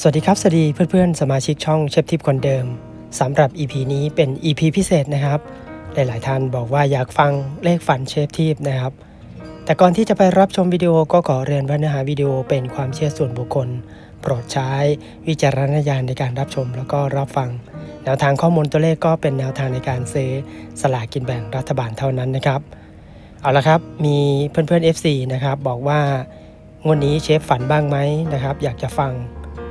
สวัสดีครับ สวัสดีเพื่อนๆ สมาชิกช่องเชฟทิปคนเดิมสำหรับ EP นี้เป็น EP พิเศษนะครับ หลายๆท่านบอกว่าอยากฟังเลขฝันเชฟทิปนะครับ แต่ก่อนที่จะไปรับชมวิดีโอก็ขอเรียนว่าเนื้อหาวิดีโอเป็นความเชื่อส่วนบุคคล โปรดใช้วิจารณญาณในการรับชมแล้วก็รับฟัง แนวทางข้อมูลตัวเลขก็เป็นแนวทางในการซื้อสลากกินแบ่งรัฐบาลเท่านั้นนะครับ เอาละครับมีเพื่อนๆ FC นะครับบอกว่างวดนี้เชฟฝันบ้างไหมนะครับ อยากจะฟัง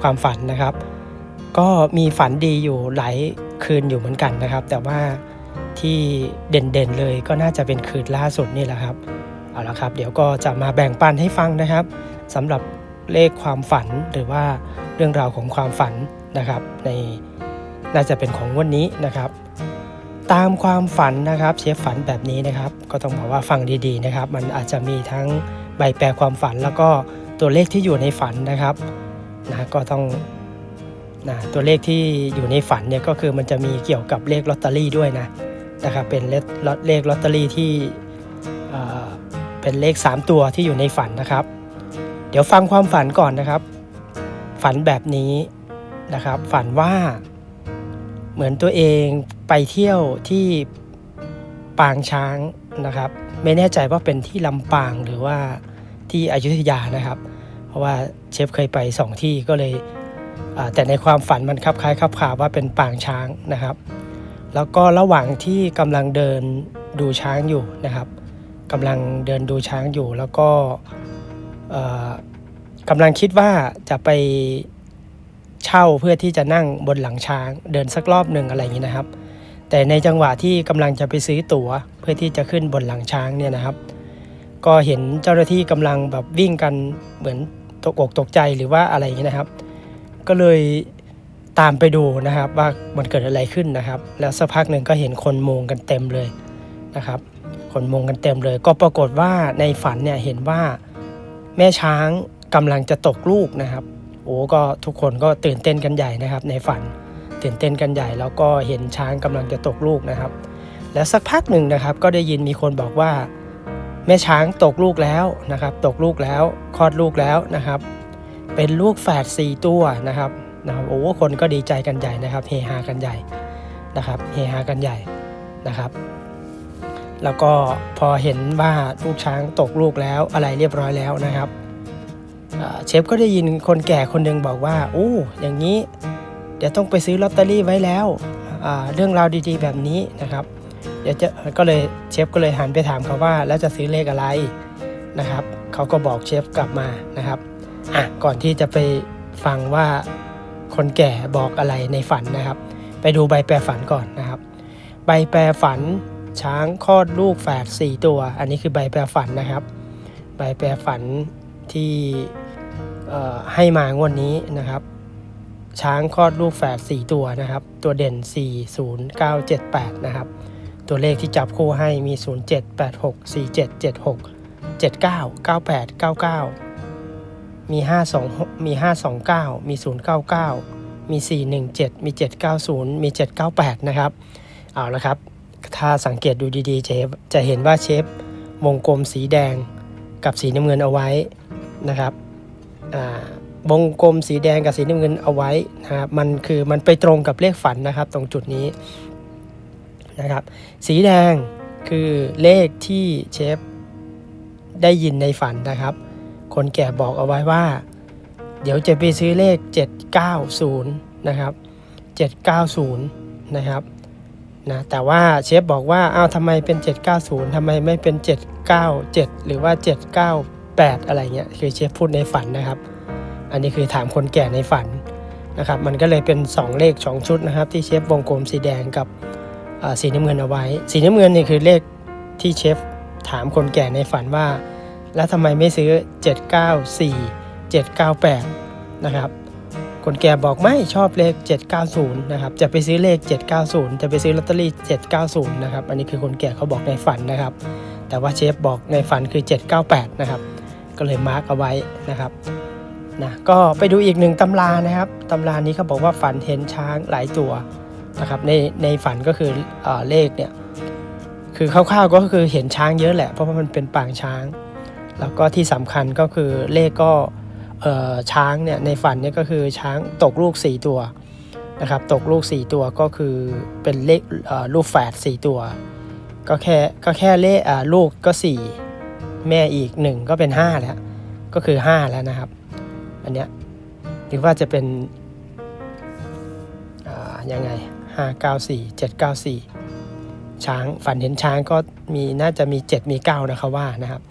ความฝันนะครับ ก็มีฝันดีอยู่หลายคืนอยู่เหมือนกันนะครับ แต่ว่าที่เด่นๆเลยก็น่าจะเป็นคืนล่าสุดนี่แหละครับเอาละครับ เดี๋ยวก็จะมาแบ่งปันให้ฟังนะครับสำหรับเลขความฝันหรือว่าเรื่องราวของความฝันนะครับ ในน่าจะเป็นของวันนี้นะครับ ตามความฝันนะครับเชฟฝันแบบนี้นะครับ ก็ต้องบอกว่าฟังดีๆนะครับ มันอาจจะมีทั้งใบแปลความฝันแล้วก็ตัวเลขที่อยู่ในฝันนะครับ นะก็ต้องนะตัวเลขที่อยู่ในฝันเนี่ยก็คือมันจะมีเกี่ยวกับเลขลอตเตอรี่ด้วยนะนะครับเป็นเลขเลขลอตเตอรี่ที่เเป็นเลข 3 ตัวที่อยู่ในฝันนะครับ เดี๋ยวฟังความฝันก่อนนะครับ ฝันแบบนี้นะครับ ฝันว่าเหมือนตัวเองไปเที่ยวที่ปางช้างนะครับ ไม่แน่ใจว่าเป็นที่ลำปางหรือว่าที่อยุธยานะครับ ราะว่าเชฟเคยไปสองที่ก็เลยแต่ในความฝันมันคลับคล้ายคลับคาว่าเป็นปางช้างนะครับ แล้วก็ระหว่างที่กำลังเดินดูช้างอยู่นะครับกำลังเดินดูช้างอยู่ แล้วก็เอ่อกำลังคิดว่าจะไปเช่าเพื่อที่จะนั่งบนหลังช้าง เดินสักรอบหนึ่งอะไรอย่างนี้นะครับ แต่ในจังหวะที่กำลังจะไปซื้อตั๋ว เพื่อที่จะขึ้นบนหลังช้างเนี่ยนะครับ ก็เห็นเจ้าหน้าที่กำลังแบบวิ่งกันเหมือน ตกอกตกใจหรือว่าอะไรอย่างนี้นะครับ ก็เลยตามไปดูนะครับว่ามันเกิดอะไรขึ้นนะครับ แล้วสักพักหนึ่งก็เห็นคนมุงกันเต็มเลยนะครับ คนมุงกันเต็มเลย ก็ปรากฏว่าในฝันเนี่ยเห็นว่าแม่ช้างกำลังจะตกลูกนะครับ โอ้ก็ทุกคนก็ตื่นเต้นกันใหญ่นะครับ ในฝันตื่นเต้นกันใหญ่แล้วก็เห็นช้างกำลังจะตกลูกนะครับ แล้วสักพักหนึ่งนะครับ ก็ได้ยินมีคนบอกว่า แม่ช้างตกลูกแล้วนะครับ ตกลูกแล้วคลอดลูกแล้วนะครับ เป็นลูกแฝดสี่ตัวนะครับนะครับโอ้คนก็ดีใจกันใหญ่นะครับเฮฮากันใหญ่นะครับเฮฮากันใหญ่นะครับ แล้วก็พอเห็นว่าลูกช้างตกลูกแล้วอะไรเรียบร้อยแล้วนะครับเชฟก็ได้ยินคนแก่คนหนึ่งบอกว่าโอ้อย่างนี้ เดี๋ยวต้องไปซื้อลอตเตอรี่ไว้แล้วเรื่องราวดีๆแบบนี้นะครับ เดี๋ยวจะก็เลยเชฟก็เลยหันไปถามเขาว่าแล้วจะซื้อเลขอะไรนะครับเขาก็บอกเชฟกลับมานะครับอะก่อนที่จะไปฟังว่าคนแก่บอกอะไรในฝันนะครับ ไปดูใบแปลฝันก่อนนะครับ ใบแปลฝันช้างคลอดลูกแฝดสี่ตัว อันนี้คือใบแปลฝันนะครับ ใบแปลฝันที่ให้มางวดนี้นะครับ ช้างคลอดลูกแฝด4ตัวนะครับ ตัวเด่น 4 0 9 7 8 นะครับ ตัวเลขที่จับคู่ให้มี 0 7 8 6 4 7 7 6 7 9 9 8 9 9 มี 5 2 มี 5 2 9 มี 0 9 9 มี 4 1 7 มี 7 9 0 มี 7 9 8 นะครับ เอาละครับ ถ้าสังเกตดูดีๆ จะจะเห็นว่าเชฟวงกลมสีแดงกับสีน้ำเงินเอาไว้นะครับวงกลมสีแดงกับสีน้ำเงินเอาไว้นะครับ มันคือมันไปตรงกับเลขฝันนะครับ ตรงจุดนี้ นะครับ สีแดงคือเลขที่เชฟได้ยินในฝันนะครับ คนแก่บอกเอาไว้ว่า เดี๋ยวจะไปซื้อเลข 790 นะครับ 790 นะครับนะแต่ว่าเชฟบอกว่าอ้าวทำไมเป็น 790ทำไมไม่เป็น 797 หรือว่า 798 อะไรเงี้ยคือเชฟพูดในฝันนะครับ อันนี้คือถามคนแก่ในฝันนะครับ มันก็เลยเป็น 2 เลข 2 ชุดนะครับ ที่เชฟวงกลมสีแดงกับ สีน้ำเงินเอาไว้ สีน้ำเงินนี่คือเลขที่เชฟถามคนแก่ในฝันว่า แล้วทำไมไม่ซื้อ 794 798 นะครับ คนแก่บอกไม่ชอบเลข 790 นะครับ จะไปซื้อเลข 790 จะไปซื้อลอตเตอรี่ 790 นะครับ อันนี้คือคนแก่เขาบอกในฝันนะครับ แต่ว่าเชฟบอกในฝันคือ 798 นะครับ ก็เลยมาร์กเอาไว้นะครับนะก็ไปดูอีกหนึ่งตำรานะครับตำรานี้เขาบอกว่าฝันเห็นช้างหลายตัว นะครับในในฝันก็คือเอเลขเนี่ยคือคร่าวๆก็คือเห็นช้างเยอะแหละเพราะว่ามันเป็นปางช้าง แล้วก็ที่สำคัญก็คือเลขก็ช้างเนี่ยในฝันเนี่ยก็คือช้างตกลูก 4 ตัวนะครับตกลูก 4 ตัวก็คือเป็นเลขลูกแฝด4 ตัว ก็แค่ก็แค่เลขลูกก็ 4 แม่อีก 1 ก็เป็น 5 แล้ว ก็คือ 5 แล้วนะครับ อันเนี้ยหรือว่าจะเป็นยังไง 5 9 4 7 9 4 ช้างฝันเห็นช้างก็มีน่าจะมี 7 มี 9 นะครับว่านะครับ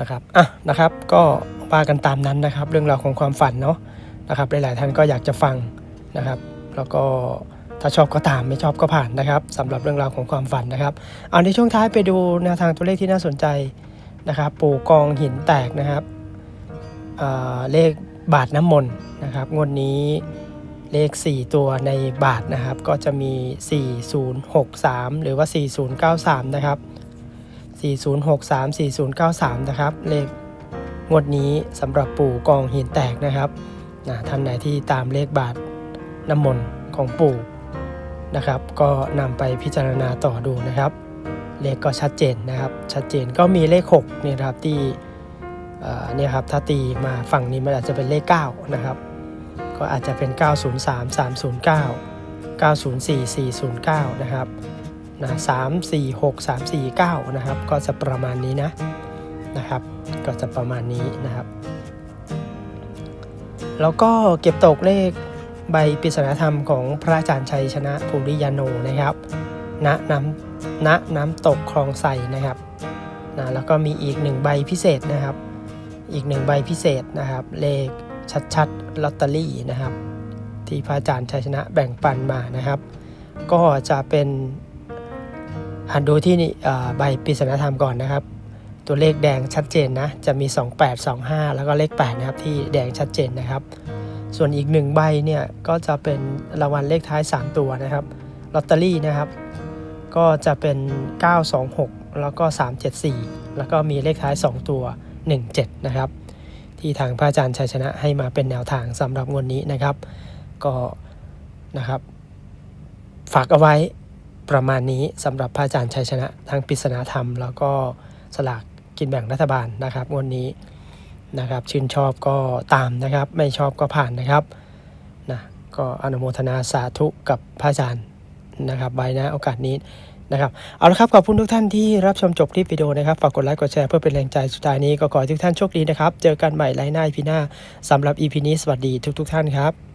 นะครับอะนะครับก็ว่ากันตามนั้นนะครับ เรื่องราวของความฝันเนาะนะครับหลายๆท่านก็อยากจะฟังนะครับ แล้วก็ถ้าชอบก็ตามไม่ชอบก็ผ่านนะครับสำหรับเรื่องราวของความฝันนะครับเอาในช่วงท้ายไปดูแนวทางตัวเลขที่น่าสนใจนะครับปู่กองหินแตกนะครับเลขบาทน้ำมนต์นะครับงวดนี้ เลข 4 ตัวในบาทนะครับ ก็จะมี 4063 หรือว่า 4093 นะครับ 4063 4093 นะครับ เลขงวดนี้สำหรับปู่กองหินแตกนะครับนะท่านไหนที่ตามเลขบาทน้ำมนต์ของปู่นะครับ ก็นำไปพิจารณาต่อดูนะครับ เลขก็ชัดเจนนะครับ ชัดเจนก็มีเลข6นี่นะครับที่เอ่อเนี่ยครับถ้าตีมาฝั่งนี้มันอาจจะเป็นเลข9นะครับ ก็อาจจะเป็น 903 309 904 409 นะครับนะสามสี่หกสามสี่เก้านะครับ ก็จะประมาณนี้นะนะครับ ก็จะประมาณนี้นะครับ แล้วก็เก็บตกเลขใบปริศนาธรรมของพระอาจารย์ชัยชนะภูริยาโนนะครับ ณน้ำณน้ำตกคลองไสนะครับนะแล้วก็มีอีกหนึ่งใบพิเศษนะครับ อีกหนึ่งใบพิเศษนะครับ เลข ชัดๆลอตเตอรี่นะครับ ที่พระอาจารย์ชัยชนะแบ่งปันมานะครับ ก็จะเป็นอ่านดูที่นี่ใบปริศนาธรรมก่อนนะครับ ตัวเลขแดงชัดเจนนะ จะมี 28 25 แล้วก็เลข 8 นะครับ ที่แดงชัดเจนนะครับ ส่วนอีกหนึ่งใบเนี่ย ก็จะเป็นรางวัลเลขท้าย 3 ตัวนะครับลอตเตอรี่นะครับ ก็จะเป็น 926 แล้วก็ 374 แล้วก็มีเลขท้าย 2 ตัว 17 นะครับ ที่ทางพระอาจารย์ชัยชนะให้มาเป็นแนวทางสำหรับงวดนี้นะครับ ก็นะครับ ฝากเอาไว้ประมาณนี้สำหรับพระอาจารย์ชัยชนะทางปริศนาธรรม แล้วก็สลากกินแบ่งรัฐบาลนะครับงวันนี้นะครับ ชื่นชอบก็ตามนะครับ ไม่ชอบก็ผ่านนะครับนะก็อนุโมทนาสาธุกับพระอาจารย์ นะครับใบนะโอกาสนี้นะครับเอาละครับขอบคุณทุกท่านที่รับชมจบคลิปวิดีโอนะครับฝากกดไลค์กดแชร์เพื่อเป็นแรงใจสุดท้ายนี้ก็ขอให้ทุกท่านโชคดีนะครับ เจอกันใหม่ไลน์หน้าอีพีหน้าสำหรับ EP นี้สวัสดีทุก ๆ ท่านครับ